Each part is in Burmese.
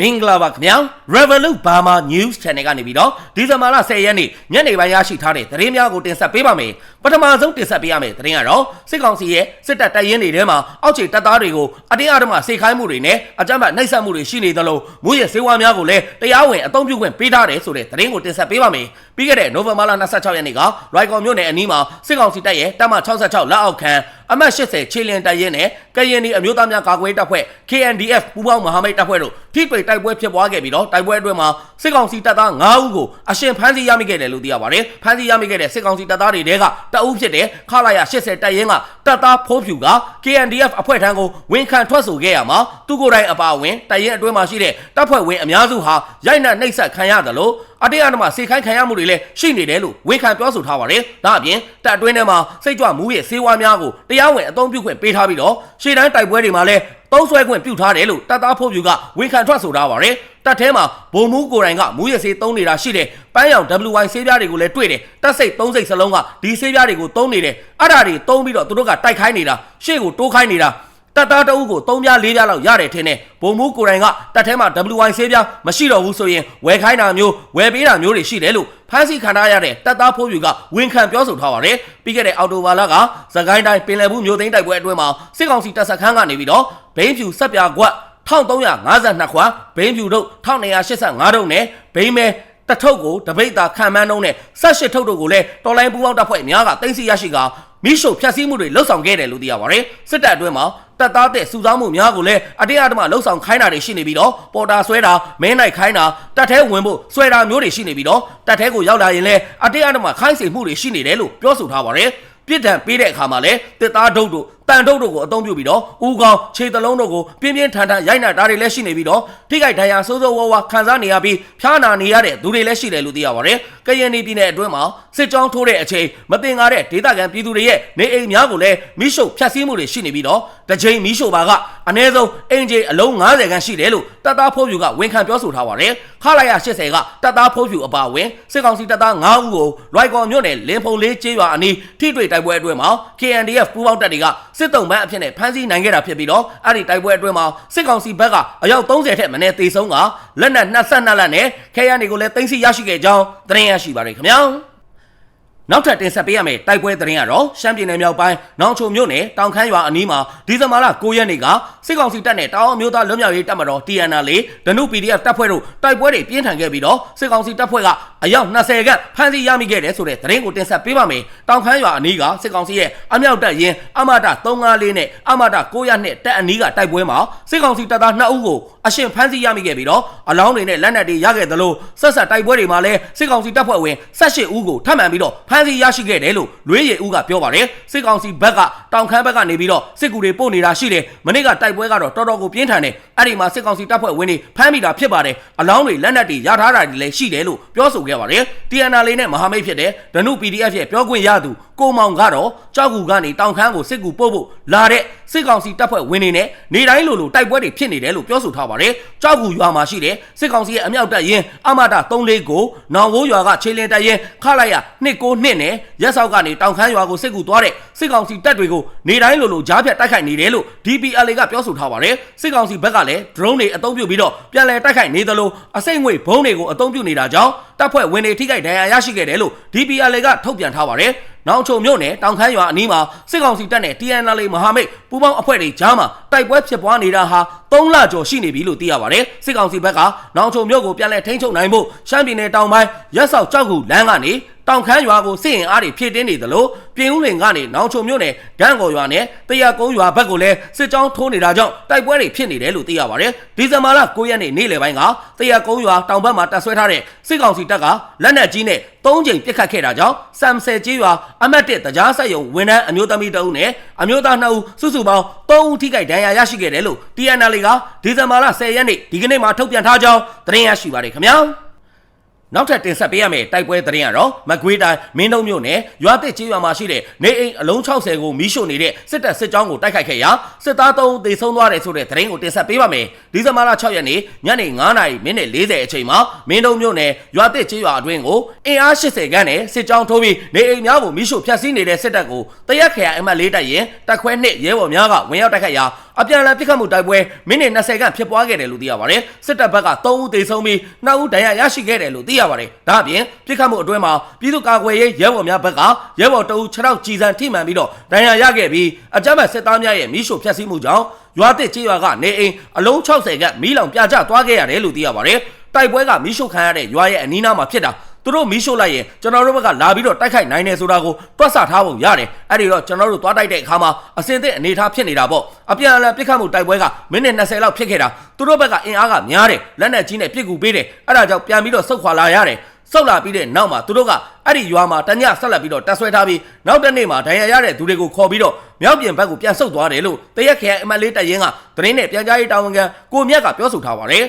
မင်္ဂလာပါခင်ဗျာ Revolut Burma News Channel ကနေပြီးတော့ဒီဇင်ဘာလ10ရက်နေ့ညနေပိုင်းရရှိထားတဲ့သတင်းများကိုတင်ဆက်ပေးပါမယ်ပထမဆုံးတင်ဆက်ပေးရမယ့်သတင်းကတော့စစ်ကောင်စီရဲ့စစ်တပ်တပ်ရင်းတွေထဲမှာအောက်ခြေတပ်သားတွေကိုအတင်းအဓမ္မစေခိုင်းမှုတွေနဲ့အကြမ်းဖက်နှိပ်စက်မှုတွေရှိနေသလိုမူရစေဝါများကိုလည်းတရားဝင်အသုံးပြုခွင့်ပေးထားတယ်ဆိုတဲ့သတင်းကိုတင်ဆက်ပေးပါမယ်ပြီးခဲ့တဲ့နိုဝင်ဘာလ26ရက်နေ့ကရိုက်ကော်မြို့နယ်အနီးမှာစစ်ကောင်စီတပ်ရဲ့တပ်မ66လက်အောက်ခံအမှတ်80ခြေလျင်တပ်ရင်းနဲ့ ကရင်ဒီအမျိုးသားများကာကွယ်တပ်ဖွဲ့ KNDF ပူးပေါင်းမဟာမိတ်တပ်ဖွဲ့တို့ထိတွေ့တိုက်ပွဲဖြစ်ပွားခဲ့ပြီးတော့တိုက်ပွဲအတွင်းမှာစစ်ကောင်စီတပ်သား9ဦးကိုအရှင်ဖမ်းဆီးရမိခဲ့တယ်လို့သိရပါတယ်။ဖမ်းဆီးရမိခဲ့တဲ့စစ်ကောင်စီတပ်သားတွေတဲကတအုပ်ဖြစ်တဲ့ခလာရ80တပ်ရင်းကတပ်သားဖိုးဖြူက KNDF အဖွဲ့ထံကိုဝန်ခံထွက်ဆိုခဲ့ရမှာသူကိုယ်တိုင်အပါအဝင်တပ်ရင်းအတွင်းမှာရှိတဲ့တပ်ဖွဲ့ဝင်အများစုဟာရိုက်နှက်နှိပ်စက်ခံရတယ်လို့အတေးအဓမ္မစေခိုင်းခံရမှုတွေလည်းရှိနေတယ်လို့ဝန်ခံပြောဆိုထားပါတယ်။ဒါအပြင်တပ်အတွင်းထဲမှာစိတ်ကြွမှုရဲ့စေဝါများကိုတရားဝင်အသုံးပြုခွင့်ပေးထားပြီးတော့ရှေ့တန်းတိုက်ပွဲတွေမှာလည်းသုံးဆွဲခွင့်ပြုထားတယ်လို့တပ်သားဖို့ဖြူကဝန်ခံထွက်ဆိုထားပါတယ်။တပ်ထဲမှာဗိုလ်မှူးကိုယ်တိုင်ကမူရစေးသုံးနေတာရှိတယ်။ပန်းရောင် WY ဆေးပြားတွေကိုလည်းတွေ့တယ်။တပ်စိတ်သုံးစိတ်စလုံးကဒီဆေးပြားတွေကိုသုံးနေတယ်။အဲ့ဒါတွေသုံးပြီးတော့သူတို့ကတိုက်ခိုင်းနေတာရှေ့ကိုတိုးခိုင်းနေတာ တပ်သားတအုပ်ကို3ပြား4ပြားလောက်ရတယ်ထင်တယ်ဗိုလ်မှူးကိုယ်တိုင်ကတပ်ထဲမှာ WY ဆေးပြားမရှိတော့ဘူးဆိုရင်ဝယ်ခိုင်းတာမျိုးဝယ်ပေးတာမျိုးတွေရှိတယ်လို့ဖမ်းဆီးခံထားရတဲ့တပ်သားဖိုးဖြူကဝန်ခံပြောဆိုထားပါတယ်ပြီးခဲ့တဲ့အော်တိုဘာလကသခိုင်းတိုင်းပင်လယ်ဘူးမြို့သိမ်းတိုက်ပွဲအတွင်းမှာစစ်ကောင်စီတပ်စခန်းကနေပြီးတော့ဘိန်းဖြူဆက်ပြကွက်1352ခွာဘိန်းဖြူတို့1285တုံးနဲ့ဘိန်းမဲတထုပ်ကိုတပိတ်တာခံမှန်းနှုံးနဲ့ဆက်ရှစ်ထုပ်တို့ကိုလည်းတော်လိုင်းပူပေါင်းတပ်ဖွဲ့များကတင်စီရရှိကမိရှုဖျက်ဆီးမှုတွေလှုပ်ဆောင်ခဲ့တယ်လို့သိရပါတယ်စစ်တပ်အတွင်းမှာ တပ်သားတဲ့စုဆောင်းမှုများကိုလည်းအတင်းအဓမ္မလှုပ်ဆောင်ခိုင်းတာတွေရှိနေပြီးတော့ပေါ်တာဆွဲတာမဲနိုင်ခိုင်းတာတပ်ထဲဝင်ဖို့ဆွဲတာမျိုးတွေရှိနေပြီးတော့တပ်ထဲကိုရောက်လာရင်လည်းအတင်းအဓမ္မခိုင်းစေမှုတွေရှိနေတယ်လို့ပြောဆိုထားပါတယ်ပြစ်ဒဏ်ပေးတဲ့အခါမှာလည်းတစ်သားဒုတ်တို့ တန်ဒုတ်တို့ကိုအသုံးပြုပြီးတော့ဦးခေါင်းခြေသလုံးတို့ကိုပြင်းပြင်းထန်ထန်ရိုက်နှက်တာတွေလည်းရှိနေပြီးတော့ထိခိုက်ဒဏ်ရာဆိုးဆိုးဝါးဝါခံစားနေရပြီးဖျားနာနေရတဲ့သူတွေလည်းရှိတယ်လို့သိရပါတယ်။ကရင်ပြည်နယ်အတွင်းမှာစစ်ကြောင်းထိုးတဲ့အချိန်မတင်ကားတဲ့ဒေသခံပြည်သူတွေရဲ့နေအိမ်များကိုလည်းမိရှုပ်ဖျက်ဆီးမှုတွေရှိနေပြီးတော့တစ်ချိန်မိရှုပ်ပါကအနည်းဆုံးအင်ဂျီအလုံး90ခန်းရှိတယ်လို့တပ်သားဖိုးဖြူကဝန်ခံပြောဆိုထားပါတယ်။ခလာရ80ကတပ်သားဖိုးဖြူအပါအဝင်စစ်ကောင်စီတပ်သား9ဦးကိုလွိုက်ကော်မြို့နယ်လင်းဖုံလေးကျေးရွာအနီးထိတွေ့တိုက်ပွဲအတွင်းမှာ KNDF ပူးပေါင်းတပ်တွေကစစ်တုံးပန်းအဖြစ်နဲ့ဖမ်းဆီးနိုင်ခဲ့တာဖြစ်ပြီးတော့အဲ့ဒီတိုက်ပွဲအတွင်းမှာစစ်ကောင်စီဘက်ကအယောက်30ထက်မနည်းသေဆုံးကလက်နက်22လက်နဲ့ခဲယမ်းတွေကိုလည်းတင်စီရရှိခဲ့ကြောင်းသတင်းရရှိပါတယ်ခင်ဗျာနောက်ထပ်တင်ဆက်ပေးရမယ့်တိုက်ပွဲသတင်းကတော့ရှမ်းပြည်နယ်မြောက်ပိုင်းနောင်ချုံမြို့နယ်တောင်ခမ်းရွာအနီးမှာဒီဇင်ဘာလ9ရက်နေ့က စစ်ကောင်စီတပ်နဲ့တောင်အမျိုးသားလွတ်မြောက်ရေးတပ်မတော် TNL ဒနု PDF တပ်ဖွဲ့တို့တိုက်ပွဲတွေပြင်းထန်ခဲ့ပြီးတော့စစ်ကောင်စီတပ်ဖွဲ့ကအယောက်20ခန့်ဖမ်းဆီးရမိခဲ့တယ်ဆိုတဲ့သတင်းကိုတင်ဆက်ပေးပါမယ်။တောင်ခမ်းရွာအနီးကစစ်ကောင်စီရဲ့အမြောက်တပ်ရင်းအမတာ354နဲ့အမတာ902တပ်အနီးကတိုက်ပွဲမှာစစ်ကောင်စီတပ်သား2ဦးကိုအရှင်ဖမ်းဆီးရမိခဲ့ပြီးတော့အလောင်းတွေနဲ့လက်နက်တွေရခဲ့သလိုဆက်ဆက်တိုက်ပွဲတွေမှာလည်းစစ်ကောင်စီတပ်ဖွဲ့ဝင်18ဦးကိုထပ်မံပြီးတော့ဖမ်းဆီးရရှိခဲ့တယ်လို့လွေးရည်ဦးကပြောပါတယ်စစ်ကောင်စီဘက်ကတောင်ခမ်းဘက်ကနေပြီးတော့စစ်ကူတွေပို့နေတာရှိတယ်မနေ့ကတိုက်ပွဲကတော့တော်တော်ကိုပြင်းထန်တယ်အဲ့ဒီမှာစစ်ကောင်စီတပ်ဖွဲ့ဝင်တွေဖမ်းမိတာဖြစ်ပါတယ်အလောင်းတွေလက်နက်တွေရထားတာတွေလည်းရှိတယ်လို့ပြောဆိုခဲ့ပါတယ် TNL နဲ့မဟာမိတ်ဖြစ်တဲ့ဒနု PDF ရဲ့ပြောခွင့်ရသူကိုမောင်ကတော့ကြောက်ကူကနေတောင်ခမ်းကိုစစ်ကူပို့ဖို့လာတဲ့စစ်ကောင်စီတပ်ဖွဲ့ဝင်တွေနဲ့နေတိုင်းလိုလိုတိုက်ပွဲတွေဖြစ်နေတယ်လို့ပြောဆိုထားပါတယ်ကြောက်ကူရွာမှာရှိတဲ့စစ်ကောင်စီရဲ့အမြောက်တပ်ရင်းအမတာ34ကိုနောင်ဝိုးရွာကခြေလင်းတပ်ရင်းခလိုက်ရ292နဲ့ရက်ဆောက်ကနေတောင်ခမ်းရွာကိုစစ်ကူသွားတဲ့စစ်ကောင်စီတပ်တွေကိုနေတိုင်းလိုလိုကြားဖြတ်တိုက်ခိုက်နေတယ်လို့ DPLA ကပြောဆိုထားပါတယ်စစ်ကောင်စီဘက်ကလည်း drone တွေအသုံးပြုပြီးတော့ပြန်လည်တိုက်ခိုက်နေသလိုအစိမ့်ငွေဘုံတွေကိုအသုံးပြုနေတာကြောင့်တပ်ဖွဲ့ဝင်တွေထိခိုက်ဒဏ်ရာရရှိခဲ့တယ်လို့ DPLA ကထုတ်ပြန်ထားပါတယ်နောင်ချုံမြို့နယ်တောင်ခမ်းရွာအနီးမှာစစ်ကောင်စီတပ်နဲ့ TNL မဟာမိတ်ပူးပေါင်းအဖွဲ့တွေကြားမှာတိုက်ပွဲဖြစ်ပွားနေတာဟာ3လကျော်ရှိနေပြီလို့သိရပါတယ်စစ်ကောင်စီဘက်ကနောင်ချုံမြို့ကိုပြန်လည်ထိန်းချုပ်နိုင်ဖို့ရှမ်းပြည်နယ်တောင်ပိုင်းရက်ဆောက်ကြောက်ကူလမ်းကနေ တောင်ခမ်းရွာကိုစစ်ရင်အားတွေဖြည့်တင်းနေသလိုပြင်ဦးလင်ကနေနောင်ချုံမြို့နယ်ဂန့်ကော်ရွာနဲ့တရကုန်းရွာဘက်ကိုလည်းစစ်ကြောင်းထိုးနေတာကြောင့်တိုက်ပွဲတွေဖြစ်နေတယ်လို့သိရပါတယ်ဒီဇင်ဘာလ9ရက်နေ့နေ့လယ်ပိုင်းကတရကုန်းရွာတောင်ဘက်မှာတပ်ဆွဲထားတဲ့စစ်ကောင်စီတပ်ကလက်နက်ကြီးနဲ့၃ချိန်ပစ်ခတ်ခဲ့တာကြောင့်စမ်ဆယ်ကြီးရွာအမတ်တစ်တကြားဆက်ယုံဝန်ထမ်းအမျိုးသမီးတအုပ်နဲ့အမျိုးသား2ဦးစုစုပေါင်း3ဦးထိခိုက်ဒဏ်ရာရရှိခဲ့တယ်လို့ TNL ကဒီဇင်ဘာလ10ရက်နေ့ဒီကနေ့မှာထုတ်ပြန်ထားကြောင်းသတင်းရရှိပါတယ်ခင်ဗျာ နောက်ထပ်တင်ဆက်ပေးရမယ့်တိုက်ပွဲသတင်းကတော့မကွေးတိုင်းမင်းတုံမြို့နယ်ရွာသစ်ကျေးရွာမှာရှိတဲ့နေအိမ်အလုံး60ကိုမီးရှို့နေတဲ့စစ်တပ်စစ်ကြောင်းကိုတိုက်ခိုက်ခဲ့ရာစစ်သား3ဦးသေဆုံးသွားတယ်ဆိုတဲ့သတင်းကိုတင်ဆက်ပေးပါမယ်။ဒီဇင်ဘာလ6ရက်နေ့ညနေ9:40မိနစ်40အချိန်မှာမင်းတုံမြို့နယ်ရွာသစ်ကျေးရွာအတွင်းကိုအင်အား80ခန်းနဲ့စစ်ကြောင်းထိုးပြီးနေအိမ်များကိုမီးရှို့ဖျက်ဆီးနေတဲ့စစ်တပ်ကိုတရက်ခရိုင်အမှတ်၄တပ်ရင်တပ်ခွဲနှစ်ရဲဘော်များကဝင်ရောက်တိုက်ခိုက်ရာ အပြန်အလှန်ပစ်ခတ်မှုတိုက်ပွဲမိနစ်20ခန့်ဖြစ်ပွားခဲ့တယ်လို့သိရပါတယ်စစ်တပ်ဘက်က3ဦးသေဆုံးပြီး2ဦးဒဏ်ရာရရှိခဲ့တယ်လို့သိရပါတယ်ဒါ့အပြင်ပစ်ခတ်မှုအတွင်းမှာပြည်သူ့ကာကွယ်ရေးရဲဘော်များဘက်ကရဲဘော်တအူး6ရောက်ကြီးစံထိမှန်ပြီးတော့ဒဏ်ရာရခဲ့ပြီးအကြမ်းဖက်စစ်သားများရဲ့မိရှုဖျက်ဆီးမှုကြောင့်ရွာတစ်ကြေးရွာကနေအိမ်အလုံး60ခန့်မီးလောင်ပြကျသွားခဲ့ရတယ်လို့သိရပါတယ်တိုက်ပွဲကမိရှုခံရတဲ့ရွာရဲ့အနီးနားမှာဖြစ်တာ သူတို့မီးရှို့လိုက်ရင်ကျွန်တော်တို့ဘက်ကလာပြီးတော့တိုက်ခိုက်နိုင်တယ်ဆိုတာကိုတွက်ဆထားပုံရတယ်အဲ့ဒီတော့ကျွန်တော်တို့သွားတိုက်တဲ့အခါမှာအစင်သစ်အနေထားဖြစ်နေတာပေါ့အပြန်အလှန်ပစ်ခတ်မှုတိုက်ပွဲကမိနစ်20လောက်ဖြစ်ခဲ့တာသူတို့ဘက်ကအင်အားကများတယ်လက်နက်ကြီးနဲ့ပစ်ကူပေးတယ်အဲ့ဒါကြောင့်ပြန်ပြီးတော့ဆုတ်ခွာလာရတယ်ဆုတ်လာပြီးတဲ့နောက်မှာသူတို့ကအဲ့ဒီရွာမှာတညဆက်လက်ပြီးတော့တက်ဆွဲထားပြီးနောက်တစ်နေ့မှာဒဏ်ရာရတဲ့သူတွေကိုခေါ်ပြီးတော့မြောက်ပြင်ဘက်ကိုပြန်ဆုတ်သွားတယ်လို့တရက်ခရိုင်အမတ်လေးတရင်ကသတင်းနဲ့ပြန်ကြားရေးတာဝန်ခံကိုမြတ်ကပြောဆိုထားပါတယ်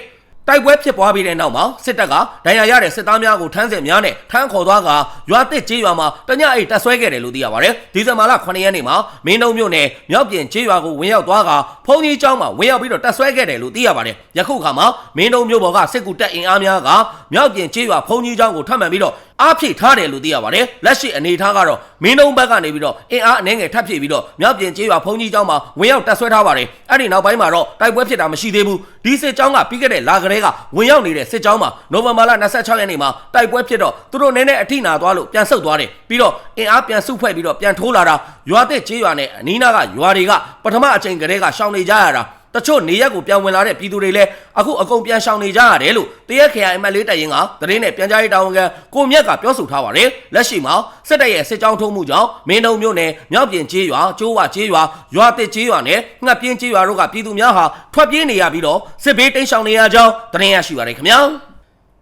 တိုက်ပွဲဖြစ်ပွားပြီးတဲ့နောက်မှာစစ်တပ်ကဒဏ်ရာရတဲ့စစ်သားများကိုထမ်းစစ်များနဲ့ထမ်းခေါ်သွားကရွာတစ်ကျေးရွာမှာတညအိတ်တက်ဆွဲခဲ့တယ်လို့သိရပါတယ်။ဒီဇင်ဘာလ9ရက်နေ့မှာမင်းတုံမြို့နယ်မြောက်ပြင်ကျေးရွာကိုဝင်ရောက်သွားကဖုန်ကြီးကျောင်းမှာဝင်ရောက်ပြီးတော့တက်ဆွဲခဲ့တယ်လို့သိရပါတယ်။ယခုခါမှာမင်းတုံမြို့ပေါ်ကစစ်ကူတပ်အင်အားများကမြောက်ပြင်ကျေးရွာဖုန်ကြီးကျောင်းကိုထပ်မံပြီးတော့ အားဖြည့်ထားတယ်လို့သိရပါတယ်။လက်ရှိအနေအထားကတော့မင်းတုံဘက်ကနေပြီးတော့အင်အားအနှဲငယ်ထပ်ဖြည့်ပြီးတော့မြောက်ပြင်ကျေးရွာဖုန်ကြီးကျောင်းမှာဝင်ရောက်တက်ဆွဲထားပါတယ်။အဲ့ဒီနောက်ပိုင်းမှာတော့တိုက်ပွဲဖြစ်တာမရှိသေးဘူး။ဒီစစ်ကြောင်းကပြီးခဲ့တဲ့လာကလေးကဝင်ရောက်နေတဲ့စစ်ကြောင်းမှာနိုဝင်ဘာလ26ရက်နေ့မှာတိုက်ပွဲဖြစ်တော့သူတို့နည်းနည်းအထိနာသွားလို့ပြန်ဆုတ်သွားတယ်ပြီးတော့အင်အားပြန်စုဖွဲ့ပြီးတော့ပြန်ထိုးလာတာရွာတဲ့ကျေးရွာနဲ့အနီးနားကရွာတွေကပထမအချိန်ကတည်းကရှောင်နေကြရတာ တချို့နေရက်ကိုပြန်ဝင်လာတဲ့ပြည်သူတွေလည်းအခုအကုန်ပြန်ရှောင်နေကြရတယ်လို့တရက်ခရိုင်အမတ်လေးတိုင်ရင်ကသတင်းနဲ့ပြန်ကြားရေးတာဝန်ခံကိုမြတ်ကပြောဆိုထားပါတယ်လက်ရှိမှာစစ်တပ်ရဲ့စစ်ကြောင်းထုံးမှုကြောင့်မင်းတုံမြို့နယ်မြောက်ပြင်ကျေးရွာကျိုးဝကျေးရွာရွာတစ်ကျေးရွာနဲ့ငှက်ပြင်းကျေးရွာတို့ကပြည်သူများဟာထွက်ပြေးနေရပြီးတော့စစ်ဘေးတိမ်းရှောင်နေရကြောင်းသတင်းရရှိပါတယ်ခင်ဗျာ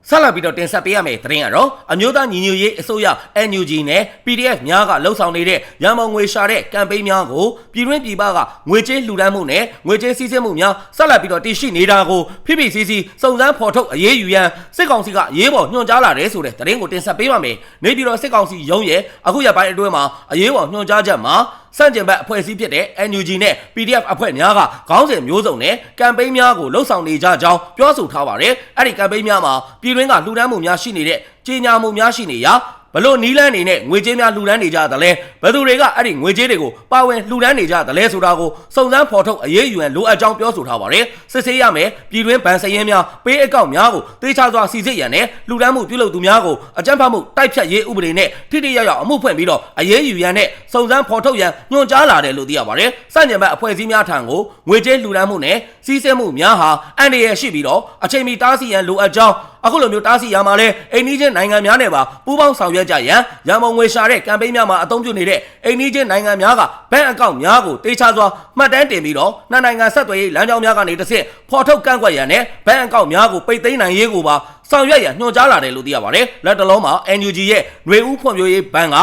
ဆက်လက်ပြီးတော့တင်ဆက်ပေးရမယ့်သတင်းကတော့အမျိုးသားညီညွတ်ရေးအစိုးရ NUG နဲ့ PDF များကလှုပ်ဆောင်နေတဲ့ရန်ပုံငွေရှာတဲ့ကမ်ပိန်းများကိုပြည်တွင်းပြည်ပကငွေကြေးလှူဒန်းမှုနဲ့ငွေကြေးစည်းစိမ်မှုများဆက်လက်ပြီးတော့တည်ရှိနေတာကို PPCC စုံစမ်းဖော်ထုတ်အရေးယူရန်စစ်ကောင်စီကရေးပေါ်ညွှန်ကြားလာတယ်ဆိုတဲ့သတင်းကိုတင်ဆက်ပေးပါမယ်။နေပြည်တော်စစ်ကောင်စီရုံးရဲ့အခုရပိုင်းအတွင်းမှာအရေးပေါ်ညွှန်ကြားချက်မှာ စန့်ကျင်ဘက်အဖွဲ့အစည်းဖြစ်တဲ့ NUG နဲ့ PDF အဖွဲ့များကခေါင်းစဉ်မျိုးစုံနဲ့ကမ်ပိန်းများကိုလှုပ်ဆောင်နေကြကြောင်းပြောဆိုထားပါတယ်။အဲ့ဒီကမ်ပိန်းများမှာပြည်တွင်းကလှူဒန်းမှုများရှိနေတဲ့ကြေညာမှုများရှိနေရာ ဘလို့နီးလန်းနေနဲ့ငွေကြေးများလှူဒန်းနေကြသလဲဘယ်သူတွေကအဲ့ဒီငွေကြေးတွေကိုပါဝင်လှူဒန်းနေကြသလဲဆိုတာကိုစုံစမ်းဖော်ထုတ်အရေးယူရန်လိုအပ်ကြောင်းပြောဆိုထားပါတယ်စစ်ဆေးရမယ်ပြည်တွင်းဗန်စရင်များပေးအကောင့်များကိုတေချာစွာစီစစ်ရန်နဲ့လှူဒန်းမှုပြုလုပ်သူများကိုအကြမ်းဖက်မှုတိုက်ဖြတ်ရေးဥပဒေနဲ့ထိထိရောက်ရောက်အမှုဖွင့်ပြီးတော့အရေးယူရန်နဲ့စုံစမ်းဖော်ထုတ်ရန်ညွှန်ကြားလာတယ်လို့သိရပါတယ်စန့်ကျင်ဘက်အဖွဲ့အစည်းများထံကိုငွေကြေးလှူဒန်းမှုနဲ့စီးဆင်းမှုများဟာအန္တရာယ်ရှိပြီးတော့အချိန်မီတားဆီးရန်လိုအပ်ကြောင်း အခုလိုမျိုးတားဆီးရမှာလဲအိန္ဒိချင်းနိုင်ငံများနဲ့ပါပူးပေါင်းဆောင်ရွက်ကြရန်ရန်မုံငွေရှာတဲ့ကမ်ပိန်းများမှာအသုံးပြုနေတဲ့အိန္ဒိချင်းနိုင်ငံများကဘဏ်အကောင့်များကိုတေချာစွာမှတ်တမ်းတင်ပြီးတော့နှစ်နိုင်ငံဆက်သွယ်ရေးလမ်းကြောင်းများကနေတစ်ဆင့်ဖော်ထုတ်ကန့်ကွက်ရန်နဲ့ဘဏ်အကောင့်များကိုပိတ်သိမ်းနိုင်ရေးကိုပါဆောင်ရွက်ရန်ညွှန်ကြားလာတယ်လို့သိရပါတယ်လက်တလုံးမှာ NUG ရဲ့ຫນွေဦးဖွံ့ဖြိုးရေးဘဏ်က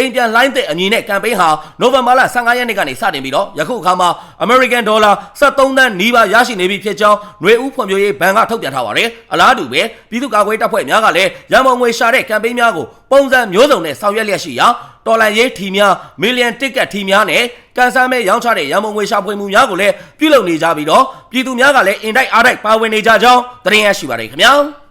အိမ်ပြန်လိုင်းတဲ့အမည်နဲ့ကမ်ပိန်းဟာနိုဝင်ဘာလ15ရက်နေ့ကနေစတင်ပြီးတော့ယခုအခါမှာ American Dollar 73သန်းနီးပါးရရှိနေပြီဖြစ်ကြောင်းຫນွေဦးဖွံ့ဖြိုးရေးဘဏ်ကထုတ်ပြန်ထားပါတယ်။အလားတူပဲပြည်သူ့ကာကွယ်တပ်ဖွဲ့များကလည်းရန်ပုံငွေရှာတဲ့ကမ်ပိန်းများကိုပုံစံမျိုးစုံနဲ့ဆောင်ရွက်လျက်ရှိရာတော်လန်ရေးထီများမီလီယံတစ်ကတ်ထီများနဲ့ကန်ဆာမဲရောင်းချတဲ့ရန်ပုံငွေရှာဖွေမှုများကိုလည်းပြုလုပ်နေကြပြီးတော့ပြည်သူများကလည်းအင်တိုက်အားတိုက်ပါဝင်နေကြကြောင်းသတင်းရရှိပါတယ်ခင်ဗျာ။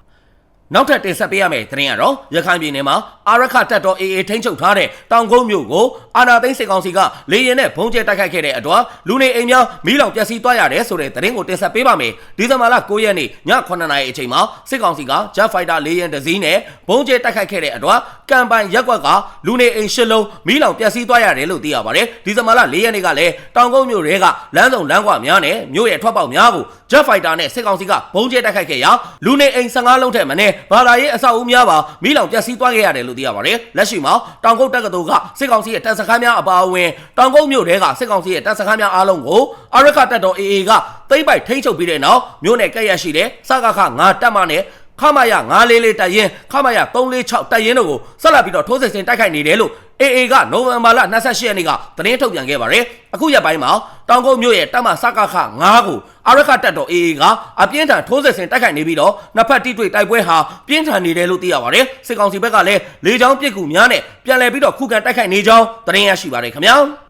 နောက်ထပ်တင်ဆက်ပေးရမယ့်သတင်းကတော့ရခိုင်ပြည်နယ်မှာအာရခတပ်တော် AA ထိန်းချုပ်ထားတဲ့တောင်ကုန်းမြို့ကိုအာနာသိန်းစစ်ကောင်စီကလေရင်နဲ့ဘုံကျဲတိုက်ခိုက်ခဲ့တဲ့အတွက်လူနေအိမ်များမီးလောင်ပျက်စီးသွားရတယ်ဆိုတဲ့သတင်းကိုတင်ဆက်ပေးပါမယ်။ဒီဇင်ဘာလ9ရက်နေ့ည9:00နာရီအချိန်မှာစစ်ကောင်စီက Jet Fighter လေရင်တစ်စီးနဲ့ဘုံကျဲတိုက်ခိုက်ခဲ့တဲ့အတွက်ကံပိုင်ရက်ကွက်ကလူနေအိမ်ရှစ်လုံးမီးလောင်ပျက်စီးသွားရတယ်လို့သိရပါတယ်။ဒီဇင်ဘာလ4ရက်နေ့ကလည်းတောင်ကုန်းမြို့တွေကလမ်းစုံလမ်းကွာများနဲ့မြို့ရဲ့ထွက်ပေါက်များကို Jet Fighter နဲ့စစ်ကောင်စီကဘုံကျဲတိုက်ခိုက်ခဲ့ရာလူနေအိမ်15လုံးထက်မနည်းဘာသာရေးအဆောက်အဦများပါမီးလောင်ပျက်စီးသွားခဲ့ရတယ်လို့သိရပါတယ်။လက်ရှိမှာတောင်ကုတ်တက္ကသိုလ်ကစစ်ကောင်စီရဲ့တပ်စခန်းများအပါအဝင်တောင်ကုတ်မြို့တဲကစစ်ကောင်စီရဲ့တပ်စခန်းများအားလုံးကိုအရခတပ်တော် AA ကသိမ့်ပိုက်ထိန်းချုပ်ပြီးတဲ့နောက်မြို့နယ်ကဲ့ရရှိတဲ့စကခ9တပ်မနဲ့ ခမရ944တပ်ရင်ခမရ346တပ်ရင်တို့ကိုဆက်လက်ပြီးတော့ထိုးစစ်ဆင်တိုက်ခိုက်နေတယ်လို့ AA ကနိုဝင်ဘာလ28ရက်နေ့ကသတင်းထုတ်ပြန်ခဲ့ပါတယ်။အခုရက်ပိုင်းမှာတောင်ကုန်းမြို့ရဲ့တပ်မစကခ9ကိုအရခတပ်တော် AA ကအပြင်းထန်ထိုးစစ်ဆင်တိုက်ခိုက်နေပြီးတော့နှစ်ဖက်တိတွေ့တိုက်ပွဲဟာပြင်းထန်နေတယ်လို့သိရပါတယ်။စစ်ကောင်စီဘက်ကလည်းလေကြောင်းပစ်ကူများနဲ့ပြန်လည်ပြီးတော့ခုခံတိုက်ခိုက်နေကြောင်းသတင်းရရှိပါတယ်ခင်ဗျာ။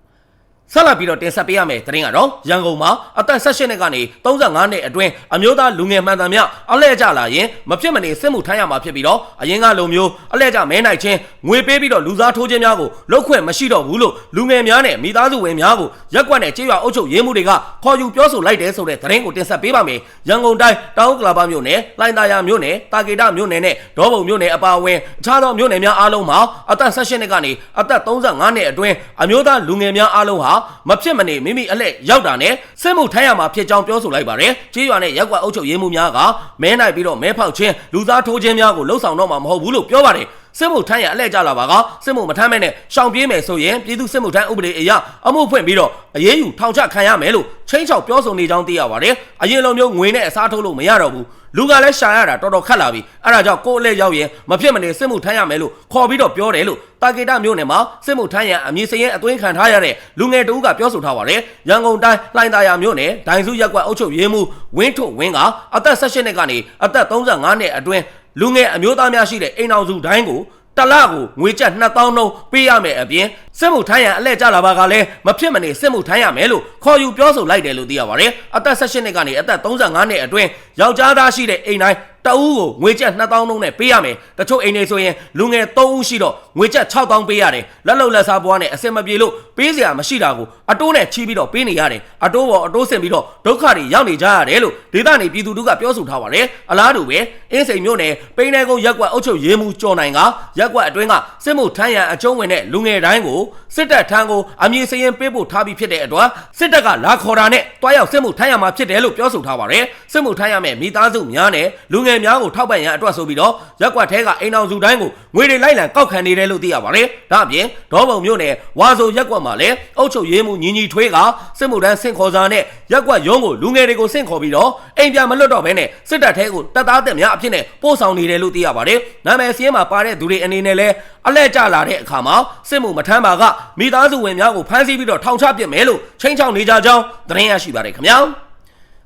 ဆက်လက်ပြီးတော့တင်ဆက်ပေးရမယ်သတင်းကတော့ရန်ကုန်မှာအသက်18နှစ်ကနေ35နှစ်အတွင်းအမျိုးသားလူငယ်မှန်သမျှအလဲကျလာရင်မဖြစ်မနေစစ်မှုထမ်းရမှာဖြစ်ပြီးတော့အရင်ကလိုမျိုးအလဲကျမဲနိုင်ခြင်းငွေပေးပြီးတော့လူစားထိုးခြင်းများကိုလုတ်ခွင့်မရှိတော့ဘူးလို့လူငယ်များနဲ့မိသားစုဝင်များကိုရက်ကွက်နဲ့ကြေးရွာအုပ်ချုပ်ရေးမှုတွေကခေါ်ယူပြောဆိုလိုက်တယ်ဆိုတဲ့သတင်းကိုတင်ဆက်ပေးပါမယ်ရန်ကုန်တိုင်းတောင်ဥက္ကလာပမြို့နယ်လိုင်သာယာမြို့နယ်တာကေတမြို့နယ်နဲ့ဒေါပုံမြို့နယ်အပါအဝင်အခြားသောမြို့နယ်များအားလုံးမှာအသက်18နှစ်ကနေအသက်35နှစ်အတွင်းအမျိုးသားလူငယ်များအားလုံးဟာမဖြစ်မနေမိမိအလှည့်ရောက်တာနဲ့စစ်မှုထမ်းရမှာဖြစ်ကြောင်းပြောဆိုလိုက်ပါတယ်။ကြေးရွာနဲ့ရက်ကွက်အုပ်ချုပ်ရေးမှုများကမဲနိုင်ပြီးတော့မဲဖောက်ခြင်းလူသားထိုးခြင်းများကိုလှုံ့ဆော်တော့မှာမဟုတ်ဘူးလို့ပြောပါတယ်။စစ်မှုထမ်းရအလှည့်ကြလာပါကစစ်မှုမထမ်းမဲ့နဲ့ရှောင်ပြေးမယ်ဆိုရင်ပြည်သူစစ်မှုထမ်းဥပဒေအရအမှုဖွင့်ပြီးတော့အရေးယူထောင်ချခံရမယ်လို့ချင်းချောက်ပြောဆိုနေကြောင်းသိရပါတယ်။အရင်လိုမျိုးငွေနဲ့အစားထိုးလို့မရတော့ဘူး။လူကလည်းရှာရတာတော်တော်ခက်လာပြီ။အဲဒါကြောင့်ကိုယ်အလှည့်ရောက်ရင်မဖြစ်မနေစစ်မှုထမ်းရမယ်လို့ခေါ်ပြီးတော့ပြောတယ်လို့တာကေတမြို့နယ်မှာစစ်မှုထမ်းရန်အမည်စရင်အသွင်းခံထားရတဲ့လူငယ်တဦးကပြောဆိုထားပါတယ်။ရန်ကုန်တိုင်းလှိုင်သာယာမြို့နယ်ဒိုင်စုရက်ကွက်အုပ်ချုပ်ရေးမှူးဝင်းထွန်းဝင်းကအသက်18နှစ်ကနေအသက်35နှစ်အတွင်း လူငယ်အမျိုးသားများရှိတဲ့အိမ်အောင်စုတိုင်းကိုတလကိုငွေကျပ်2000နှုန်းပေးရမယ်အပြင် စစ်မှုထမ်းရန်အလဲကျလာပါကလည်းမဖြစ်မနေစစ်မှုထမ်းရမယ်လို့ခေါ်ယူပြောဆိုလိုက်တယ်လို့သိရပါတယ်။အသက်18နှစ်ကနေအသက်35နှစ်အတွင်းယောက်ျားသားရှိတဲ့အိမ်တိုင်းတအူးကိုငွေကျပ်2000နှုန်းနဲ့ပေးရမယ်။တချို့အိမ်တွေဆိုရင်လူငယ်3ဦးရှိတော့ငွေကျပ်6000ပေးရတယ်။လက်လုံလက်စားပွားနဲ့အစင်မပြေလို့ပေးစရာမရှိတာကိုအတိုးနဲ့ချီးပြီးတော့ပေးနေရတယ်။အတိုးပေါ်အတိုးဆင်ပြီးတော့ဒုက္ခတွေရောက်နေကြရတယ်လို့ဒေသနေပြည်သူတို့ကပြောဆိုထားပါတယ်။အလားတူပဲအင်းစိန်မြို့နယ်ပိန်းနယ်ကုန်းရက်ကွက်အုပ်ချုပ်ရေးမှူးကျော်နိုင်ကရက်ကွက်အတွင်းကစစ်မှုထမ်းရန်အကျုံးဝင်တဲ့လူငယ်တိုင်းကိုစစ်တပ်ထံကိုအမည်စရင်ပေးဖို့ထားပြီးဖြစ်တဲ့အတွက်စစ်တပ်ကလာခေါ်တာနဲ့တွားရောက်စစ်မှုထမ်းရမှာဖြစ်တယ်လို့ပြောဆိုထားပါတယ်။စစ်မှုထမ်းရမယ့်မိသားစုများနဲ့လူငယ်များကိုထောက်ပံ့ရန်အတွက်ဆိုပြီးတော့ရက်ကွက်ထဲကအိမ်အောင်စုတိုင်းကိုငွေတွေလိုက်လံကောက်ခံနေတယ်လို့သိရပါတယ်။ဒါ့အပြင်ဒေါပုံမြို့နယ်ဝါဆိုရက်ကွက်မှာလည်းအုပ်ချုပ်ရေးမှူးညီညီထွေးကစစ်မှုထမ်းဆင့်ခေါ်စာနဲ့ရက်ကွက်ရုံးကိုလူငယ်တွေကိုဆင့်ခေါ်ပြီးတော့ အိမ်ပြန်မလွတ်တော့ဘဲနဲ့စစ်တပ်ထဲကိုတပ်သားတက်များအဖြစ်နဲ့ပို့ဆောင်နေတယ်လို့သိရပါတယ်။နာမည်စင်းမှာပါတဲ့သူတွေအနေနဲ့လည်းအလဲကျလာတဲ့အခါမှာစစ်မှုမထမ်းပါကမိသားစုဝင်များကိုဖမ်းဆီးပြီးတော့ထောင်ချပစ်မယ်လို့ချိန်ချောက်နေကြကြောင်းသတင်းရရှိပါတယ်ခင်ဗျာ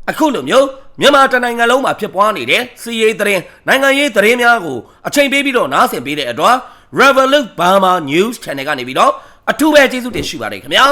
အခုလိုမျိုးမြန်မာတနိုင်ငံလုံးမှာဖြစ်ပွားနေတဲ့စီးရေးသတင်းနိုင်ငံရေးသတင်းများကိုအချိန်ပေးပြီးတော့နားဆင်ပေးတဲ့အတွက် Revolut Burma News Channel ကနေပြီးတော့အထူးပဲကျေးဇူးတင်ရှိပါတယ်ခင်ဗျာ